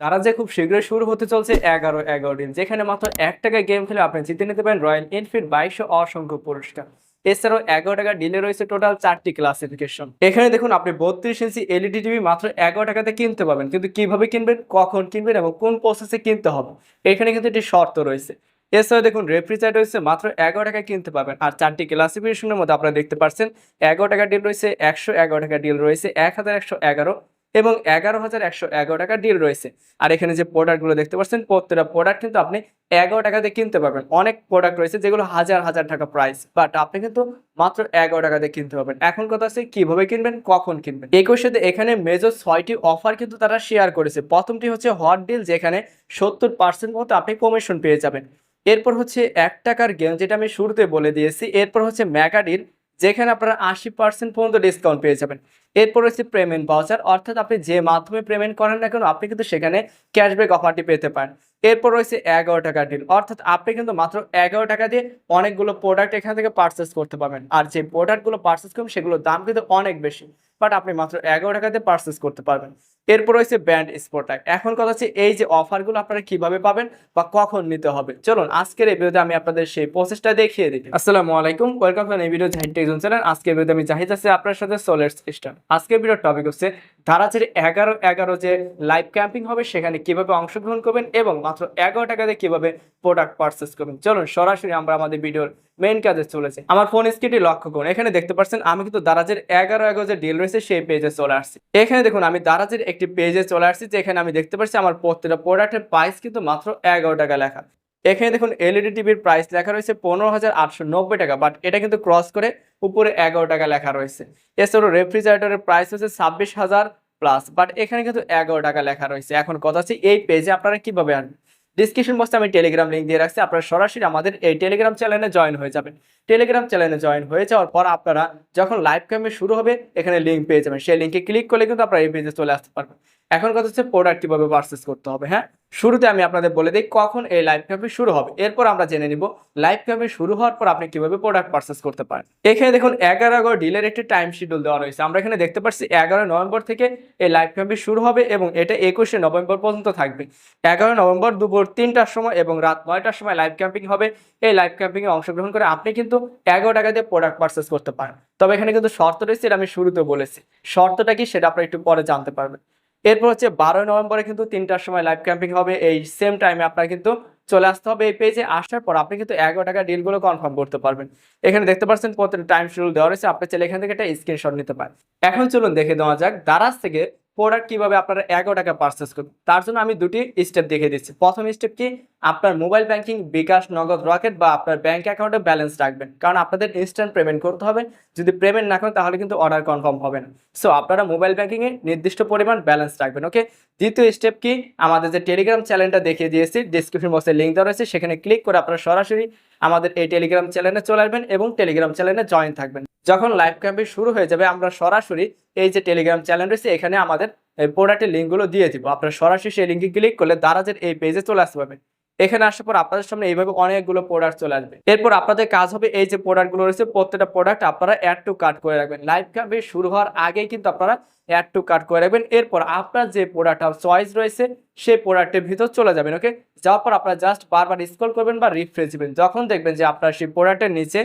তারা যে খুব শীঘ্রই শুরু হতে চলছে এগারো এগারো দিন, যেখানে মাত্র এক টাকায় গেম খেলে আপনি জিতে নিতে পারেন রয়্যাল এনফিল্ড বাইশশো অসংখ্য পুরস্কার। এছাড়াও এগারো টাকা ডিলে রয়েছে টোটাল চারটি ক্লাসিফিকেশন এখানে দেখুন, আপনি বত্রিশ ইঞ্চি এলইডি টিভি মাত্র এগারো টাকাতে কিনতে পাবেন কিন্তু কীভাবে কিনবেন, কখন কিনবেন এবং কোন প্রসেসে কিনতে হবে, এখানে কিন্তু একটি শর্ত রয়েছে। এছাড়া দেখুন রেফ্রিজারেটর রয়েছে, মাত্র এগারো টাকায় কিনতে পাবেন আর চারটি ক্লাসিফিকেশনের মধ্যে আপনারা দেখতে পাচ্ছেন এগারো টাকা ডিল রয়েছে, একশো এগারো টাকা ডিল রয়েছে, এক হাজার একশো এগারো এবং এগারো হাজার একশো এগারো টাকা ডিল রয়েছে। আর এখানে যে প্রোডাক্টগুলো দেখতে পাচ্ছেন, প্রত্যেকটা প্রোডাক্ট কিন্তু আপনি এগারো টাকাতে কিনতে পারবেন। অনেক প্রোডাক্ট রয়েছে যেগুলো হাজার হাজার টাকা প্রাইস বাট আপনি কিন্তু মাত্র এগারো টাকাতে কিনতে পারবেন। এখন কথা আছে কীভাবে কিনবেন, কখন কিনবেন? একই সাথে এখানে মেজর ছয়টি অফার কিন্তু তারা শেয়ার করেছে। প্রথমটি হচ্ছে হট ডিল যেখানে সত্তর পার্সেন্ট মতো আপনি কমিশন পেয়ে যাবেন। এরপর হচ্ছে এক টাকার গেম যেটা আমি শুরুতে বলে দিয়েছি। এরপর হচ্ছে মেগা ডিল যেখানে আপনারা আশি পার্সেন্ট পর্যন্ত ডিসকাউন্ট পেয়ে যাবেন। এরপর হচ্ছে পেমেন্ট ভাউচার অর্থাৎ আপনি যে মাধ্যমে পেমেন্ট করেন না কেন, আপনি কিন্তু সেখানে ক্যাশব্যাক অফারটি পেতে পারেন। এরপর রয়েছে এগারো টাকা ডিল অর্থাৎ আপনি কিন্তু মাত্র এগারো টাকা দিয়ে অনেকগুলো প্রোডাক্ট এখান থেকে পারচেস করতে পারবেন। আর যে প্রোডাক্টগুলো পারচেস করবেন, সেগুলোর দাম কিন্তু অনেক বেশি বাট আপনি মাত্র এগারো টাকা দিয়ে পারচেস করতে পারবেন। এরপর রয়েছে ব্যান্ড স্পোর্টাক এখন কথা হচ্ছে এই যে অফারগুলো আপনারা কীভাবে পাবেন বা কখন নিতে হবে। চলুন, আজকের এই ভিডিওতে আমি আপনাদের সেই প্রসেসটা দেখিয়ে দিই। আসসালামু আলাইকুম ওয়েলকাম এই ভিডিও জাহিদ টেকজন চ্যানেল আজকের ভিডিওতে আমি জাহিদ আছি আপনার সাথে সোলার স্টার আজকের ভিডিওর টপিক হচ্ছে ধারাচের এগারো এগারো যে লাইভ ক্যাম্পিং হবে, সেখানে কীভাবে অংশগ্রহণ করবেন এবং মাত্র এগারো টাকা দিয়ে কীভাবে প্রোডাক্ট পারচেস করবেন। চলুন, সরাসরি আমরা আমাদের ভিডিওর মেইন কাজে চলেছে আমার ফোন স্ক্রিনটি লক্ষ্য করুন। এখানে দেখতে পাচ্ছেন, আমি কিন্তু দারাজের এগারো এগারো যে ডিল রয়েছে, সেই পেজে চলে আসছি। এখানে দেখুন, আমি দারাজের একটি পেজে চলে আসছি, যেখানে আমি দেখতে পাচ্ছি আমার প্রত্যেকটা প্রোডাক্টের প্রাইস কিন্তু মাত্র এগারো টাকা লেখা। এখানে দেখুন এলইডি টিভির প্রাইস লেখা রয়েছে পনেরো হাজার আটশো নব্বই টাকা বাট এটা কিন্তু ক্রস করে উপরে এগারো টাকা লেখা রয়েছে। এছাড়াও রেফ্রিজারেটরের প্রাইস হচ্ছে ছাব্বিশ হাজার প্লাস বাট এখানে কিন্তু এগারো টাকা লেখা রয়েছে। এখন কথা হচ্ছে এই পেজে আপনারা কীভাবে আনবেন ডিসক্রিপশন বক্সে আমি টেলিগ্রাম লিঙ্ক দিয়ে রাখছি, আপনারা সরাসরি আমাদের এই টেলিগ্রাম চ্যানেলে জয়েন হয়ে যাবেন। টেলিগ্রাম চ্যানেলে জয়েন হয়ে যাওয়ার পর আপনারা যখন লাইভ ক্যাম্পে শুরু হবে, এখানে লিঙ্ক পেয়ে যাবেন। সেই লিঙ্কে ক্লিক করলে কিন্তু আপনারা এই পেজে চলে আসতে পারবেন। এখন কথা হচ্ছে প্রোডাক্ট কীভাবে পারচেস করতে হবে হ্যাঁ? শুরুতে আমি আপনাদের বলে দিই কখন এই লাইভ ক্যাম্পে শুরু হবে। এরপর আমরা জেনে নিব লাইভ ক্যাম্পে শুরু হওয়ার পর আপনি কীভাবে প্রোডাক্ট পারচেস করতে পারেন। এখানে দেখুন এগারো এগারো ডিলের একটি টাইম শিডিউল দেওয়া রয়েছে। আমরা এখানে দেখতে পাচ্ছি এগারো নভেম্বর থেকে এই লাইভ ক্যাম্পে শুরু হবে এবং এটা একুশে নভেম্বর পর্যন্ত থাকবে। এগারো নভেম্বর দুপুর তিনটার সময় এবং রাত নয়টার সময় লাইভ ক্যাম্পিং হবে। এই লাইভ ক্যাম্পিংয়ে অংশগ্রহণ করে আপনি কিন্তু এগারো টাকা দিয়ে প্রোডাক্ট পারচেস করতে পারেন। তবে এখানে কিন্তু শর্ত রয়েছে এটা আমি শুরুতে বলেছি। শর্তটা কি সেটা আপনারা একটু পরে জানতে পারবেন। এরপর হচ্ছে বারোই নভেম্বরে কিন্তু তিনটার সময় লাইভ ক্যাম্পিং হবে। এই সেম টাইমে আপনার কিন্তু চলে আসতে হবে এই পেজে আসার পর আপনি কিন্তু এগারো টাকা ডিলগুলো কনফার্ম করতে পারবেন। এখানে দেখতে পাচ্ছেন প্রত্যেকটা টাইম শিডিউল দেওয়া রয়েছে। আপনি চাইলে এখান থেকে একটা স্ক্রিনশট নিতে পারেন। এখন চলুন দেখে দেওয়া যাক দারাজ থেকে প্রোডাক্ট কীভাবে আপনারা এগারো টাকা পারচেস করবেন। তার জন্য আমি দুটি স্টেপ দেখিয়ে দিচ্ছি। প্রথম স্টেপ কি? আপনার মোবাইল ব্যাংকিং বিকাশ, নগদ রকেট বা আপনার ব্যাংক অ্যাকাউন্টে ব্যালেন্স রাখবেন। কারণ আপনাদের ইনস্ট্যান্ট পেমেন্ট করতে হবে। যদি পেমেন্ট না করেন, তাহলে কিন্তু অর্ডার কনফার্ম হবে না। সো আপনারা মোবাইল ব্যাংকিংয়ে নির্দিষ্ট পরিমাণ ব্যালেন্স রাখবেন ওকে দ্বিতীয় স্টেপ কি? আমাদের যে টেলিগ্রাম চ্যানেলটা দেখিয়ে দিয়েছি ডিসক্রিপশন বক্সে লিঙ্ক দেওয়া রয়েছে, সেখানে ক্লিক করে আপনারা সরাসরি আমাদের এই টেলিগ্রাম চ্যানেলে চলে আসবেন এবং টেলিগ্রাম চ্যানেলে জয়েন থাকবেন। যখন লাইভ ক্যাম্পে শুরু হয়ে যাবে, আমরা সরাসরি এই যে টেলিগ্রাম চ্যানেল রয়েছে, এখানে আমাদের প্রোডাক্টের লিঙ্কগুলো দিয়ে দিব। আপনারা সরাসরি সেই লিঙ্কে ক্লিক করলে দারাজের এই পেজে চলে আসতে পারবেন। এখানে আসার পর আপনাদের সামনে এইভাবে অনেকগুলো প্রোডাক্ট চলে আসবে। এরপর আপনাদের কাজ হবে এই যে প্রোডাক্টগুলো রয়েছে, প্রত্যেকটা প্রোডাক্ট আপনারা অ্যাড টু কার্ট করে রাখবেন। লাইভ ক্যাম্পে শুরু হওয়ার আগেই কিন্তু আপনারা অ্যাড টু কার্ট করে রাখবেন। এরপর আপনার যে প্রোডাক্ট চয়েস রয়েছে, সেই প্রোডাক্টের ভিতর চলে যাবেন ওকে যাওয়ার পর আপনারা জাস্ট বারবার স্ক্রল করবেন বা রিফ্রেশ দিবেন। যখন দেখবেন যে আপনার সেই প্রোডাক্টের নিচে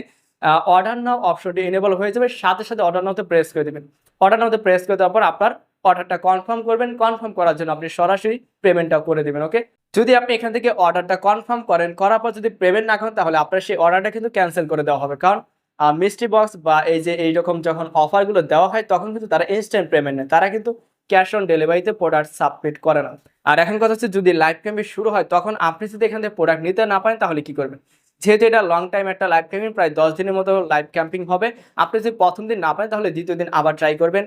অর্ডার নাও অপশনটি এনেবল হয়ে যাবে, সাথে সাথে অর্ডার নাওতে প্রেস করে দেবেন। অর্ডার নাওতে প্রেস করে দেওয়ার পর আপনার অর্ডারটা কনফার্ম করবেন। কনফার্ম করার জন্য আপনি সরাসরি পেমেন্টটা করে দেবেন ওকে যদি আপনি এখান থেকে অর্ডারটা কনফার্ম করেন, করার পর যদি পেমেন্ট না করেন, তাহলে আপনার সেই অর্ডারটা কিন্তু ক্যান্সেল করে দেওয়া হবে। কারণ মিস্ট্রি বক্স বা এই যে এইরকম যখন অফারগুলো দেওয়া হয়, তখন কিন্তু তারা ইনস্ট্যান্ট পেমেন্ট নেয়। তারা কিন্তু ক্যাশ অন ডেলিভারিতে প্রোডাক্ট সাবমিট করে না। আর এখন কথা হচ্ছে, যদি লাইভ ক্যাম্পে শুরু হয়, তখন আপনি যদি এখান থেকে প্রোডাক্ট নিতে না পারেন, তাহলে কি করবেন? যেহেতু এটা লং টাইম একটা লাইভ ক্যাম্পিং প্রায় দশ দিনের মতো লাইভ ক্যাম্পিং হবে। আপনি যদি প্রথম দিন না পারেন, তাহলে দ্বিতীয় দিন আবার ট্রাই করবেন।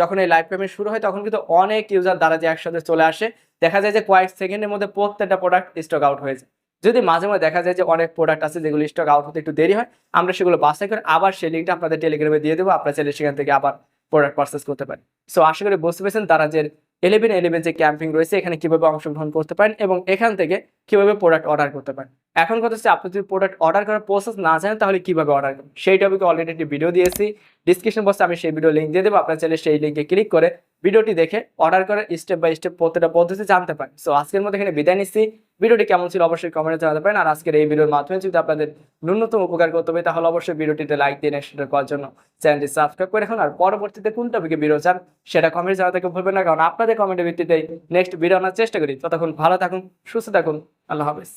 যখন এই লাইভ ক্যাম্পিং শুরু হয়, তখন কিন্তু অনেক ইউজার দ্বারা যে একসাথে চলে আসে, দেখা যায় যে কয়েক সেকেন্ডের মধ্যে প্রত্যেকটা প্রোডাক্ট স্টক আউট হয়ে যায়। যদি মাঝে মাঝে দেখা যায় যে অনেক প্রোডাক্ট আছে যেগুলো স্টক আউট হতে একটু দেরি হয়, আমরা সেগুলো বাছাই করে আবার সেই লিঙ্কটা আপনাদের টেলিগ্রামে দিয়ে দেবো, আপনারা চাইলে সেখান থেকে আবার প্রোডাক্ট পারচেস করতে পারেন। সো আশা করি বুঝতে পেরেছেন তারা যে ইলেভেন ইলেভেন যে ক্যাম্পিং রয়েছে, এখানে কীভাবে অংশগ্রহণ করতে পারেন এবং এখান থেকে কীভাবে প্রোডাক্ট অর্ডার করতে পারেন। এখন কথা হচ্ছে আপনি যদি প্রোডাক্ট অর্ডার করার প্রসেস না জানেন, তাহলে কীভাবে অর্ডার করবেন? সেই টপিকে অলরেডি একটি ভিডিও দিয়েছি। ডিসক্রিপশন বক্সে আমি সেই ভিডিও লিঙ্ক দিয়ে দেবো। আপনার চাইলে সেই লিঙ্কে ক্লিক করে ভিডিওটি দেখে অর্ডার করে স্টেপ বাই স্টেপ প্রতিটা পদ্ধতি জানতে পারেন। সো আজকের মধ্যে এখানে বিদায় নিচ্ছি। ভিডিওটি কেমন ছিল অবশ্যই কমেন্টে জানাতে পারেন। আর আজকের এই ভিডিওর মাধ্যমে যদি আপনাদের ন্যূনতম উপকার করতে হবে, তাহলে অবশ্যই ভিডিওটিতে লাইক দিয়ে নেক্সট করার জন্য চ্যানেলটি সাবস্ক্রাইব করে রাখুন। আর পরবর্তীতে কোন টপিকে ভিডিও চান, সেটা কমেন্ট জানাতে ভুলবেন না। কারণ আপনাদের কমেন্টের ভিত্তিতে নেক্সট ভিডিও আনার চেষ্টা করি। ততক্ষণ ভালো থাকুন, সুস্থ থাকুন। আল্লাহ হাফেজ।